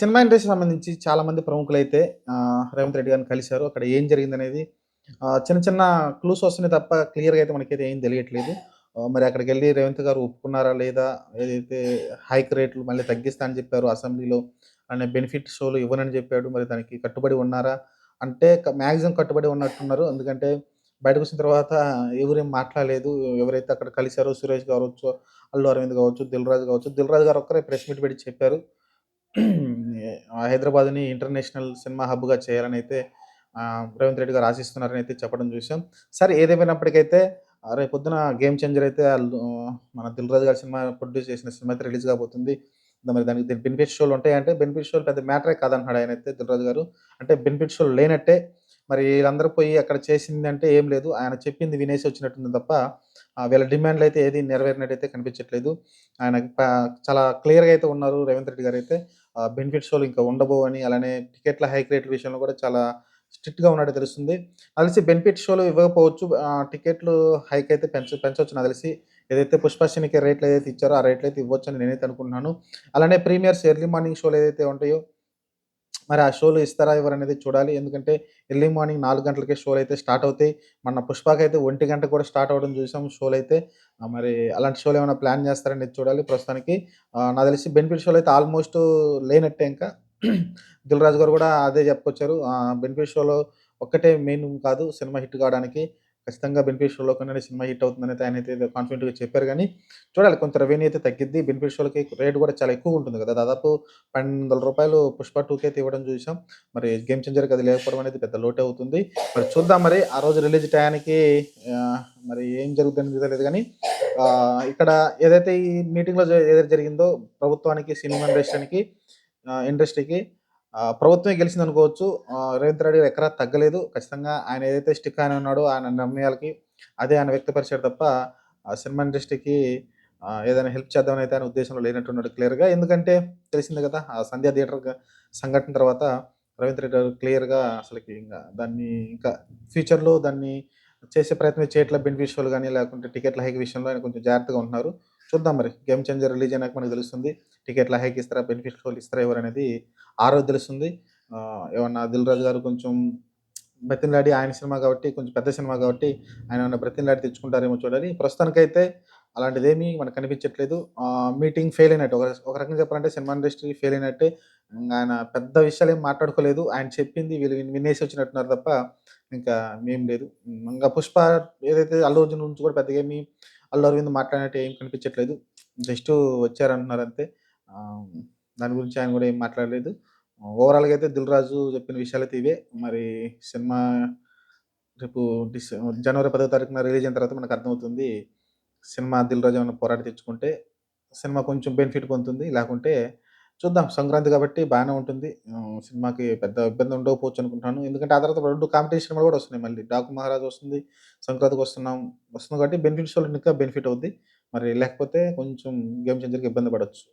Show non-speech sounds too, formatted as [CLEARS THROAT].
Cinema industry సంబంధించి చాలామంది ప్రముఖులైతే అయితే రేవంత్ రెడ్డి గారిని కలిశారు అక్కడ ఏం జరిగిందనేది అనేది చిన్న చిన్న క్లూస్ వస్తున్నాయి తప్ప క్లియర్‌గా అయితే మనకైతే ఏం తెలియట్లేదు. మరి అక్కడికి వెళ్ళి రేవంత్ గారు ఒప్పుకున్నారా లేదా? ఏదైతే హైక్ రేట్లు మళ్ళీ తగ్గిస్తా అని చెప్పారు అసెంబ్లీలో. అనే బెనిఫిట్ షోలు ఇవ్వనని చెప్పాడు. మరి దానికి కట్టుబడి ఉన్నారా? అంటే మ్యాక్సిమం కట్టుబడి ఉన్నట్టున్నారు. ఎందుకంటే బయటకు వచ్చిన తర్వాత ఎవరేం మాట్లాడలేదు. ఎవరైతే అక్కడ కలిశారో సురేష్ కావచ్చు, అల్లు అరవింద్ కావచ్చు, దిల్రాజు కావచ్చు. దిల్రాజు గారు ఒక్కరే ప్రెస్ మీట్ పెట్టి చెప్పారు. హైదరాబాద్‌ని ఇంటర్నేషనల్ సినిమా హబ్‌గా చేయాలని అయితే ఆహ్, రేవంత్ రెడ్డి గారు ఆశిస్తున్నారని అయితే చెప్పడం చూసాం. సరే ఏదేమైనప్పటికైతే రేపు రేపొద్దున గేమ్ చేంజర్ అయితే మన 'దిల్ రాజు' గారి సినిమా ప్రొడ్యూస్ చేసిన సినిమా అయితే రిలీజ్ కాబోతుంది. మరి దానికి దీని బెనిఫిట్ షోలు ఉంటాయంటే బెనిఫిట్ షోలు పెద్ద మ్యాటరే కాదంటున్నాడు ఆయన అయితే దిల్రాజు గారు. అంటే బెనిఫిట్ షోలు లేనట్టే. మరి వీళ్ళందరూ పోయి అక్కడ చేసింది అంటే ఏం లేదు. ఆయన చెప్పింది వినేసి వచ్చినట్టుంది తప్ప వీళ్ళ డిమాండ్లు అయితే ఏది నెరవేరినట్టయితే కనిపించట్లేదు. ఆయన చాలా క్లియర్‌గా అయితే ఉన్నారు రేవంత్ రెడ్డి గారు అయితే బెనిఫిట్ షోలు ఇంకా ఉండబోవని అలానే టికెట్ల హైక్ రేట్ల విషయంలో కూడా చాలా స్ట్రిక్ట్‌గా ఉన్నట్టు తెలుస్తుంది. నాకు తెలిసి బెనిఫిట్ షోలు ఇవ్వకపోవచ్చు. టికెట్లు హైక్ అయితే పెంచ పెంచవచ్చు నాకు తెలిసి. ఏదైతే 'పుష్ప' సినికి రేట్లు ఏదైతే ఇచ్చారో ఆ రేట్లు అయితే ఇవ్వచ్చు అని నేనైతే అనుకుంటున్నాను. అలానే ప్రీమియర్స్ ఎర్లీ మార్నింగ్ షోలు ఏదైతే ఉంటాయో మరి ఆ షోలు ఇస్తారా? ఎవరనేది అనేది చూడాలి. ఎందుకంటే ఎర్లీ మార్నింగ్ నాలుగు గంటలకే షోలు అయితే స్టార్ట్ అవుతాయి. మొన్న 'పుష్ప'కైతే 1 గంటకు కూడా స్టార్ట్ అవ్వడం చూసాం షోలు అయితే మరి అలాంటి షోలు ఏమైనా ప్లాన్ చేస్తారనేది చూడాలి ప్రస్తుతానికి. నాకు తెలిసి బెనిఫిట్ షోలయితే ఆల్మోస్ట్ లేనట్టే ఇంకా. [CLEARS THROAT] 'దిల్ రాజు' గారు కూడా అదే చెప్పుకొచ్చారు. బెనిఫిట్ షోలో ఒక్కటే మెయిన్ కాదు సినిమా హిట్ కావడానికి. ఖచ్చితంగా బెనిఫిట్ షోలో సినిమా హిట్ అవుతుందనైతే ఆయన అయితే కాన్ఫిడెంట్‌గా చెప్పారు కానీ చూడాలి కొంత రెవెన్యూ అయితే తగ్గిద్ది. బెనిఫిట్ షోలకి రేట్ కూడా చాలా ఎక్కువ ఉంటుంది కదా! దాదాపు పైన వందల రూపాయలు 'పుష్ప టూకి అయితే ఇవ్వడం చూసాం. మరి 'గేమ్ చేంజర్‌కి' అది లేకపోవడం అనేది పెద్ద లోటే అవుతుంది. మరి చూద్దాం మరి ఆ రోజు రిలీజ్ టయానికి మరి ఏం జరుగుతుంది తెలీదు గానీ ఇక్కడ ఏదైతే ఈ మీటింగ్‌లో ఏదైతే జరిగిందో ప్రభుత్వానికి, సినిమా ఇండస్ట్రీకి ఇండస్ట్రీకి ప్రభుత్వమే గెలిచింది అనుకోవచ్చు రేవంత్ రెడ్డి ఎక్కడా తగ్గలేదు. ఖచ్చితంగా ఆయన ఏదైతే స్టిక్ ఆయన ఉన్నాడో ఆయన నిర్ణయాలకి అదే ఆయన వ్యక్తపరిచాడు తప్ప ఆ సినిమా ఇండస్ట్రీకి ఏదైనా హెల్ప్ చేద్దామని అయితే ఆయన ఉద్దేశంలో లేనట్టున్నాడు క్లియర్‌గా. ఎందుకంటే తెలిసింది కదా! ఆ సంధ్యా థియేటర్' సంఘటన తర్వాత రవీంద్ర రెడ్డి గారు క్లియర్‌గా అసలుకి ఇంకా దాన్ని ఇంకా ఫ్యూచర్‌లో దాన్ని చేసే ప్రయత్నం చేయట్లే. బెనిఫిషియల్ కానీ లేకుంటే టికెట్ల హైక్ విషయంలో ఆయన కొంచెం జాగ్రత్తగా ఉంటున్నారు. చూద్దాం మరి 'గేమ్ చేంజర్' రిలీజ్ అయినాక మనకు తెలుస్తుంది. టికెట్ల హైక్ ఇస్తారా? బెనిఫిట్ షోలు ఇస్తారా? అనేది ఆ రోజు తెలుస్తుంది. ఏమన్నా 'దిల్ రాజు' గారు కొంచెం బ్రతిన్లాడి ఆయన సినిమా కాబట్టి కొంచెం పెద్ద సినిమా కాబట్టి ఆయన ఏమన్నా బ్రతిన్లాడి తెచ్చుకుంటారేమో చూడాలి. ప్రస్తుతానికైతే అలాంటిదేమీ మనకు కనిపించట్లేదు. మీటింగ్ ఫెయిల్ అయినట్టు. ఒక ఒక రకంగా చెప్పాలంటే సినిమా ఇండస్ట్రీ ఫెయిల్ అయినట్టే. ఆయన పెద్ద విషయాలు ఏం మాట్లాడుకోలేదు. ఆయన చెప్పింది వీళ్ళు వినేసి వచ్చినట్టున్నారు తప్ప ఇంకా ఏం లేదు. ఇంకా 'పుష్ప' ఏదైతే అల్లు అర్జున్ గురించి కూడా పెద్దగా ఏమీ అల్లు అరవింద్ మాట్లాడినట్టు ఏం కనిపించట్లేదు. జస్ట్ వచ్చారంటున్నారు అంతే. దాని గురించి ఆయన కూడా ఏం మాట్లాడలేదు. ఓవరాల్‌గా అయితే 'దిల్ రాజు' చెప్పిన విషయాలైతే ఇవే. మరి సినిమా రేపు డిసె జనవరి పదో తారీఖున రిలీజ్ అయిన తర్వాత మనకు అర్థమవుతుంది. సినిమా 'దిల్ రాజు' ఏమైనా పోరాడి తెచ్చుకుంటే సినిమా కొంచెం బెనిఫిట్ పొందుతుంది. లేకుంటే చూద్దాం సంక్రాంతి కాబట్టి బాగానే ఉంటుంది. సినిమాకి పెద్ద ఇబ్బంది ఉండకపోవచ్చు అనుకుంటున్నాను. ఎందుకంటే ఆ తర్వాత రెండు కాంపిటీషన్ కూడా వస్తున్నాయి మళ్ళీ. 'డాకు మహారాజ్ వస్తుంది. సంక్రాంతికి వస్తున్నాం. వస్తుంది కాబట్టి బెనిఫిట్ వాళ్ళకి ఇంకా బెనిఫిట్ అవుద్ది. మరి లేకపోతే కొంచెం 'గేమ్ చేంజర్‌కి' ఇబ్బంది పడవచ్చు